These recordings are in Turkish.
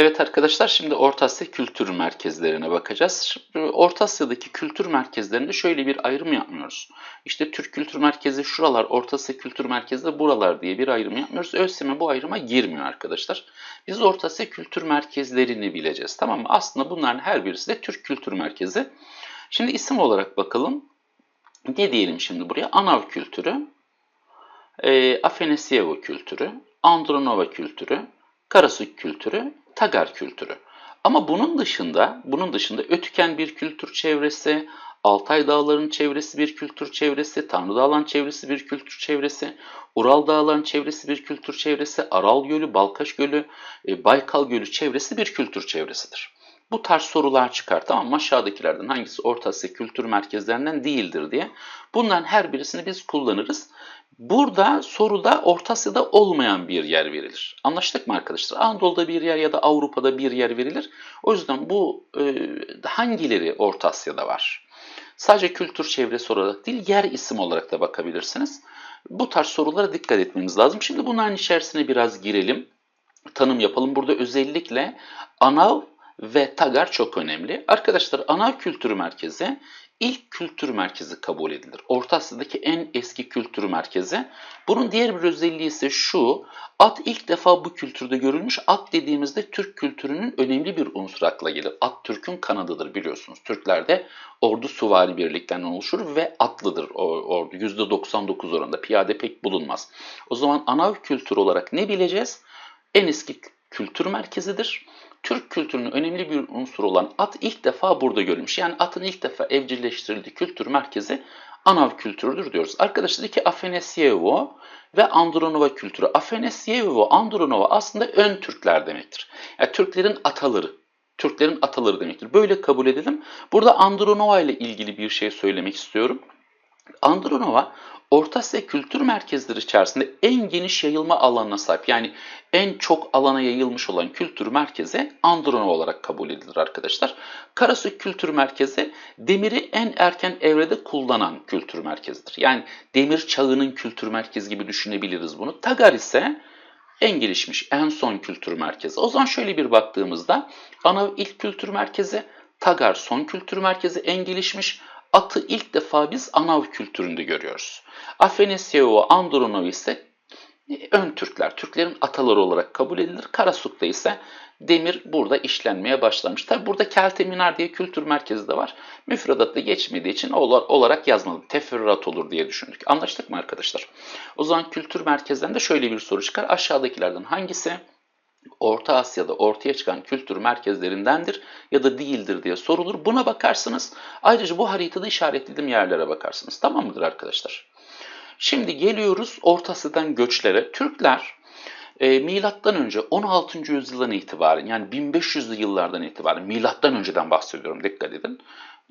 Evet arkadaşlar şimdi Orta Asya kültür merkezlerine bakacağız. Şimdi Orta Asya'daki kültür merkezlerinde şöyle bir ayrım yapmıyoruz. İşte Türk kültür merkezi şuralar, Orta Asya kültür merkezi de buralar diye bir ayrım yapmıyoruz. ÖSYM bu ayrıma girmiyor arkadaşlar. Biz Orta Asya kültür merkezlerini bileceğiz tamam mı? Aslında bunların her birisi de Türk kültür merkezi. Şimdi isim olarak bakalım. Ne diyelim şimdi buraya? Anav kültürü, e, Afenasyevo kültürü, Andronova kültürü, Karasuk kültürü, Tagar kültürü. Ama bunun dışında, bunun dışında Ötüken bir kültür çevresi, Altay Dağları'nın çevresi bir kültür çevresi, Tanrı Dağları'nın çevresi bir kültür çevresi, Ural Dağları'nın çevresi bir kültür çevresi, Aral Gölü, Balkaş Gölü, e, Baykal Gölü çevresi bir kültür çevresidir. Bu tarz sorular çıkar tamam mı? Aşağıdakilerden hangisi Orta Asya kültür merkezlerinden değildir diye. Bunların her birisini biz kullanırız. Burada soruda Orta Asya'da olmayan bir yer verilir. Anlaştık mı arkadaşlar? Anadolu'da bir yer ya da Avrupa'da bir yer verilir. O yüzden bu e, hangileri Orta Asya'da var? Sadece kültür çevresi olarak değil, yer isim olarak da bakabilirsiniz. Bu tarz sorulara dikkat etmeniz lazım. Şimdi bunların içerisine biraz girelim. Tanım yapalım. Burada özellikle Anav ve Tagar çok önemli. Arkadaşlar Anav Kültür Merkezi ilk kültür merkezi kabul edilir. Orta Asya'daki en eski kültür merkezi. Bunun diğer bir özelliği ise şu. At ilk defa bu kültürde görülmüş. At dediğimizde Türk kültürünün önemli bir unsur akla gelir. At Türk'ün kanadıdır biliyorsunuz. Türklerde ordu süvari birliklerinden oluşur ve atlıdır ordu. %99 oranında piyade pek bulunmaz. O zaman Anav kültürü olarak ne bileceğiz? En eski kültür merkezidir. Türk kültürünün önemli bir unsur olan at ilk defa burada görülmüş. Yani atın ilk defa evcilleştirildiği kültür merkezi Anav kültürüdür diyoruz. Arkadaşlar iki Afenasyevo ve Andronova kültürü. Afenasyevo, Andronova aslında ön Türkler demektir. Yani Türklerin ataları. Türklerin ataları demektir. Böyle kabul edelim. Burada Andronova ile ilgili bir şey söylemek istiyorum. Andronova Orta Asya kültür merkezleri içerisinde en geniş yayılma alanına sahip. Yani en çok alana yayılmış olan kültür merkezi Andronova olarak kabul edilir arkadaşlar. Karasu Kültür Merkezi demiri en erken evrede kullanan kültür merkezidir. Yani demir çağının kültür merkezi gibi düşünebiliriz bunu. Tagar ise en gelişmiş, en son kültür merkezi. O zaman şöyle bir baktığımızda Anav ilk kültür merkezi, Tagar son kültür merkezi en gelişmiş, atı ilk defa biz Anav kültüründe görüyoruz. Afenasyevo, Andronov ise ön Türkler, Türklerin ataları olarak kabul edilir. Karasuk'ta ise demir burada işlenmeye başlamış. Tabi burada Kelteminar diye kültür merkezi de var. Müfredatta geçmediği için olarak yazmadım. Teferruat olur diye düşündük. Anlaştık mı arkadaşlar? O zaman kültür merkezlerinde şöyle bir soru çıkar. Aşağıdakilerden hangisi Orta Asya'da ortaya çıkan kültür merkezlerindendir ya da değildir diye sorulur. Buna bakarsınız. Ayrıca bu haritada işaretlediğim yerlere bakarsınız. Tamam mıdır arkadaşlar? Şimdi geliyoruz Orta Asya'dan göçlere. Türkler e, milattan önce 16. yüzyıldan itibaren yani 1500'lü yıllardan itibaren milattan önceden bahsediyorum dikkat edin.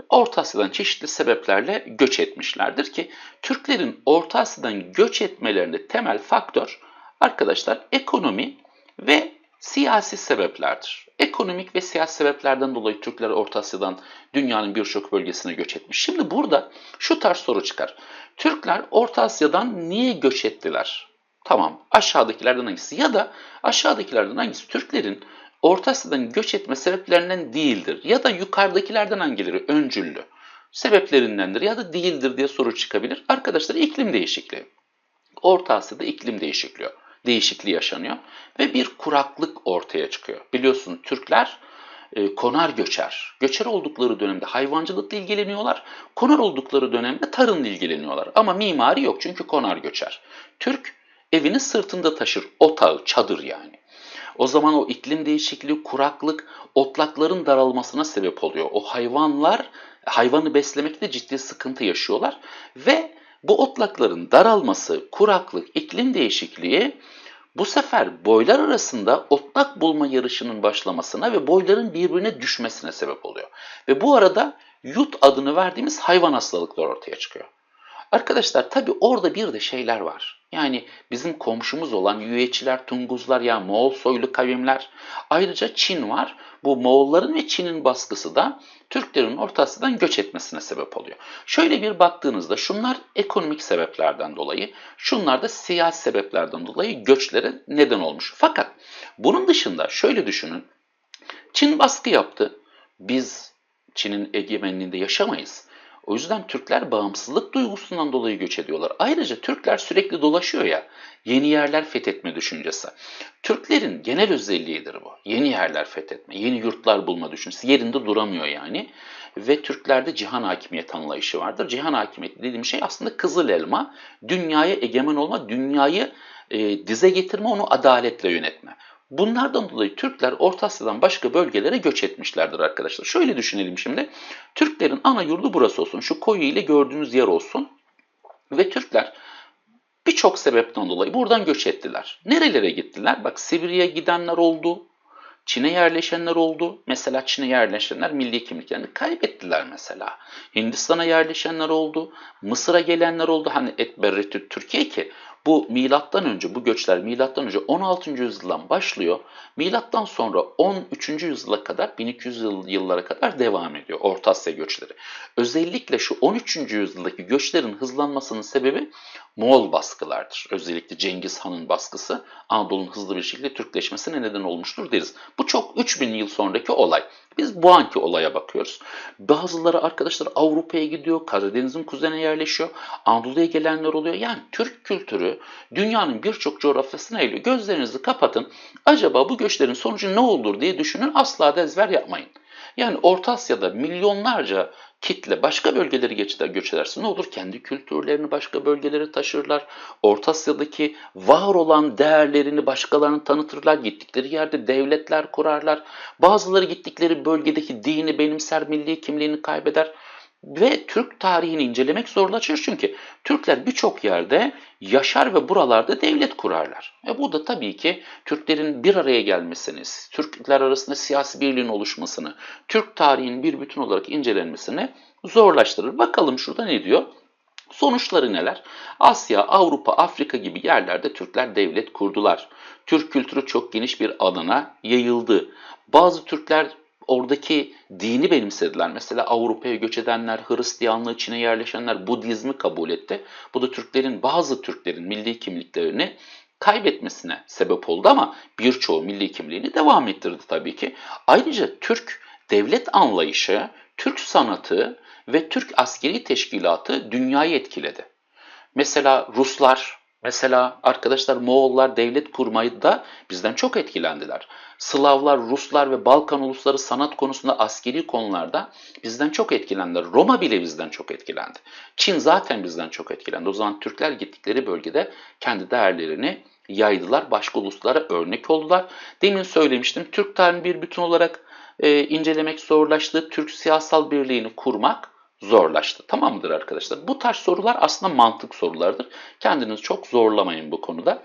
Orta Asya'dan çeşitli sebeplerle göç etmişlerdir ki Türklerin Orta Asya'dan göç etmelerinde temel faktör arkadaşlar ekonomi ve siyasi sebeplerdir. Ekonomik ve siyasi sebeplerden dolayı Türkler Orta Asya'dan dünyanın birçok bölgesine göç etmiş. Şimdi burada şu tarz soru çıkar. Türkler Orta Asya'dan niye göç ettiler? Tamam aşağıdakilerden hangisi? Ya da aşağıdakilerden hangisi Türklerin Orta Asya'dan göç etme sebeplerinden değildir? Ya da yukarıdakilerden hangileri öncüllü? Sebeplerindendir ya da değildir diye soru çıkabilir. Arkadaşlar iklim değişikliği. Orta Asya'da iklim değişikliği değişikliği yaşanıyor ve bir kuraklık ortaya çıkıyor. Biliyorsun Türkler e, konar göçer. Göçer oldukları dönemde hayvancılıkla ilgileniyorlar. Konar oldukları dönemde tarımla ilgileniyorlar. Ama mimari yok çünkü konar göçer. Türk evini sırtında taşır. Otağı, çadır yani. O zaman o iklim değişikliği, kuraklık, otlakların daralmasına sebep oluyor. O hayvanlar, hayvanı beslemekte ciddi sıkıntı yaşıyorlar ve bu otlakların daralması, kuraklık, iklim değişikliği bu sefer boylar arasında otlak bulma yarışının başlamasına ve boyların birbirine düşmesine sebep oluyor. Ve bu arada yut adını verdiğimiz hayvan hastalıkları ortaya çıkıyor. Arkadaşlar tabi orada bir de şeyler var. Yani bizim komşumuz olan Yüyeçiler, Tunguzlar ya Moğol soylu kavimler. Ayrıca Çin var. Bu Moğolların ve Çin'in baskısı da Türklerin Orta Asya'dan göç etmesine sebep oluyor. Şöyle bir baktığınızda şunlar ekonomik sebeplerden dolayı, şunlar da siyasi sebeplerden dolayı göçlere neden olmuş. Fakat bunun dışında şöyle düşünün. Çin baskı yaptı. Biz Çin'in egemenliğinde yaşamayız. O yüzden Türkler bağımsızlık duygusundan dolayı göç ediyorlar. Ayrıca Türkler sürekli dolaşıyor ya, yeni yerler fethetme düşüncesi. Türklerin genel özelliğidir bu. Yeni yerler fethetme, yeni yurtlar bulma düşüncesi. Yerinde duramıyor yani. Ve Türklerde cihan hakimiyet anlayışı vardır. Cihan hakimiyeti dediğim şey aslında kızıl elma. Dünyaya egemen olma, dünyayı e, dize getirme, onu adaletle yönetme. Bunlardan dolayı Türkler Orta Asya'dan başka bölgelere göç etmişlerdir arkadaşlar. Şöyle düşünelim şimdi. Türklerin ana yurdu burası olsun. Şu koyu ile gördüğünüz yer olsun. Ve Türkler birçok sebepten dolayı buradan göç ettiler. Nerelere gittiler? Bak Sibirya'ya gidenler oldu. Çin'e yerleşenler oldu. Mesela Çin'e yerleşenler milli kimliklerini kaybettiler mesela. Hindistan'a yerleşenler oldu. Mısır'a gelenler oldu. Hani Etberretü Türkiye ki bu milattan önce bu göçler milattan önce 16. yüzyıldan başlıyor. Milattan sonra 13. yüzyıla kadar 1200 yıllara kadar devam ediyor Orta Asya göçleri. Özellikle şu 13. yüzyıldaki göçlerin hızlanmasının sebebi Moğol baskılardır. Özellikle Cengiz Han'ın baskısı Anadolu'nun hızlı bir şekilde Türkleşmesine neden olmuştur deriz. Bu çok 3000 yıl sonraki olay. Biz bu anki olaya bakıyoruz. Bazıları arkadaşlar Avrupa'ya gidiyor, Karadeniz'in kuzeyine yerleşiyor, Anadolu'ya gelenler oluyor. Yani Türk kültürü dünyanın birçok coğrafyasına eğiliyor. Gözlerinizi kapatın. Acaba bu göçlerin sonucu ne olur diye düşünün. Asla da ezber yapmayın. Yani Orta Asya'da milyonlarca kitle başka bölgeleri geçer, göç ederse ne olur? Kendi kültürlerini başka bölgelere taşırlar. Orta Asya'daki var olan değerlerini başkalarına tanıtırlar. Gittikleri yerde devletler kurarlar. Bazıları gittikleri bölgedeki dini benimser, milli kimliğini kaybeder. Ve Türk tarihini incelemek zorlaşır çünkü Türkler birçok yerde yaşar ve buralarda devlet kurarlar. E bu da tabii ki Türklerin bir araya gelmesini, Türkler arasında siyasi birliğin oluşmasını, Türk tarihinin bir bütün olarak incelenmesini zorlaştırır. Bakalım şurada ne diyor? Sonuçları neler? Asya, Avrupa, Afrika gibi yerlerde Türkler devlet kurdular. Türk kültürü çok geniş bir alana yayıldı. Bazı Türkler oradaki dini benimsediler. Mesela Avrupa'ya göç edenler, Hristiyanlığı, Çin'e yerleşenler Budizmi kabul etti. Bu da Türklerin, bazı Türklerin milli kimliklerini kaybetmesine sebep oldu ama birçoğu milli kimliğini devam ettirdi tabii ki. Ayrıca Türk devlet anlayışı, Türk sanatı ve Türk askeri teşkilatı dünyayı etkiledi. Mesela Ruslar, mesela arkadaşlar Moğollar devlet kurmayı da bizden çok etkilendiler. Slavlar, Ruslar ve Balkan ulusları sanat konusunda askeri konularda bizden çok etkilendiler. Roma bile bizden çok etkilendi. Çin zaten bizden çok etkilendi. O zaman Türkler gittikleri bölgede kendi değerlerini yaydılar. Başka uluslara örnek oldular. Demin söylemiştim Türk tarihini bir bütün olarak e, incelemek zorlaştı. Türk siyasal birliğini kurmak zorlaştı. Tamam mıdır arkadaşlar? Bu tarz sorular aslında mantık sorulardır. Kendinizi çok zorlamayın bu konuda.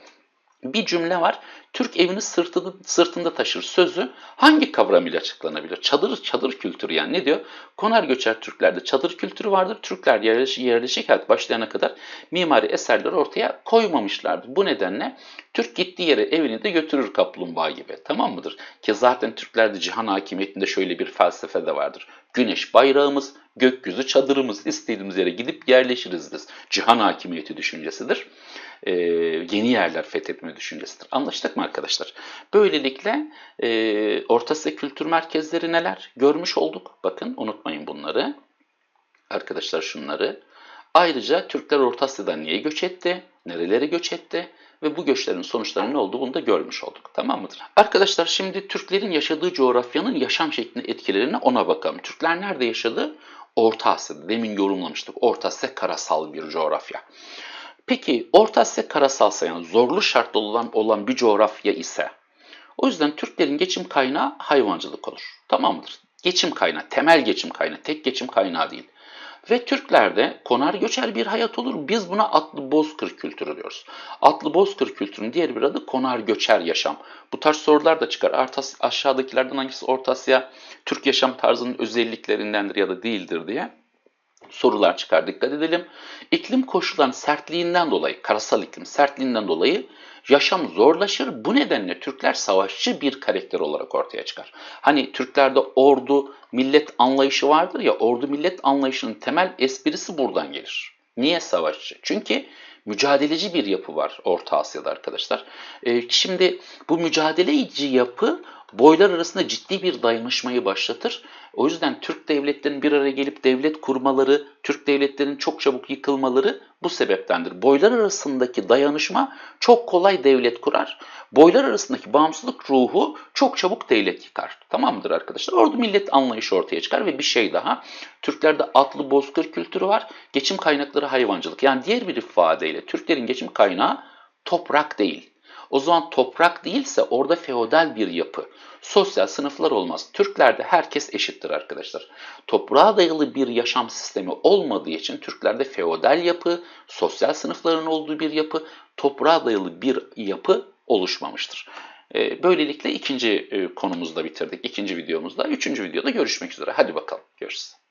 Bir cümle var. Türk evini sırtında, sırtında taşır sözü hangi kavram ile açıklanabilir? Çadır çadır kültürü yani ne diyor? Konar göçer Türklerde çadır kültürü vardır. Türkler yerleşik, yerleşik hayat başlayana kadar mimari eserleri ortaya koymamışlardır. Bu nedenle Türk gittiği yere evini de götürür kaplumbağa gibi. Tamam mıdır? Ki zaten Türklerde cihan hakimiyetinde şöyle bir felsefe de vardır. Güneş bayrağımız, gökyüzü çadırımız. İstediğimiz yere gidip yerleşiriz biz. Cihan hakimiyeti düşüncesidir e, yeni yerler fethetme düşüncesidir. Anlaştık mı arkadaşlar? Böylelikle e, Orta Asya kültür merkezleri neler? Görmüş olduk. Bakın unutmayın bunları. Arkadaşlar şunları. Ayrıca Türkler Orta Asya'dan niye göç etti? Nerelere göç etti? Ve bu göçlerin sonuçları ne oldu bunu da görmüş olduk. Tamam mıdır? Arkadaşlar şimdi Türklerin yaşadığı coğrafyanın yaşam şeklini etkilerine ona bakalım. Türkler nerede yaşadı? Orta Asya'da. Demin yorumlamıştık. Orta Asya karasal bir coğrafya. Peki Orta Asya karasalsa yani zorlu şartlı olan, olan bir coğrafya ise o yüzden Türklerin geçim kaynağı hayvancılık olur. Tamam mıdır? Geçim kaynağı, temel geçim kaynağı, tek geçim kaynağı değil. Ve Türklerde konar göçer bir hayat olur. Biz buna atlı bozkır kültürü diyoruz. Atlı bozkır kültürünün diğer bir adı konar göçer yaşam. Bu tarz sorular da çıkar. Artas, aşağıdakilerden hangisi Orta Asya Türk yaşam tarzının özelliklerindendir ya da değildir diye sorular çıkar. Dikkat edelim. İklim koşullarının sertliğinden dolayı, karasal iklim sertliğinden dolayı yaşam zorlaşır. Bu nedenle Türkler savaşçı bir karakter olarak ortaya çıkar. Hani Türklerde ordu, millet anlayışı vardır ya, ordu millet anlayışının temel esprisi buradan gelir. Niye savaşçı? Çünkü mücadeleci bir yapı var Orta Asya'da arkadaşlar. Ee, şimdi bu mücadeleci yapı boylar arasında ciddi bir dayanışmayı başlatır. O yüzden Türk devletlerinin bir araya gelip devlet kurmaları, Türk devletlerinin çok çabuk yıkılmaları bu sebeptendir. Boylar arasındaki dayanışma çok kolay devlet kurar. Boylar arasındaki bağımsızlık ruhu çok çabuk devlet yıkar. Tamam mıdır arkadaşlar? Orada millet anlayışı ortaya çıkar ve bir şey daha. Türklerde atlı bozkır kültürü var. Geçim kaynakları hayvancılık. Yani diğer bir ifadeyle Türklerin geçim kaynağı toprak değil. O zaman toprak değilse orada feodal bir yapı. Sosyal sınıflar olmaz. Türklerde herkes eşittir arkadaşlar. Toprağa dayalı bir yaşam sistemi olmadığı için Türklerde feodal yapı, sosyal sınıfların olduğu bir yapı, toprağa dayalı bir yapı oluşmamıştır. Ee, Böylelikle ikinci e, konumuzda bitirdik. İkinci videomuzda. Üçüncü videoda görüşmek üzere. Hadi bakalım. Görüşürüz.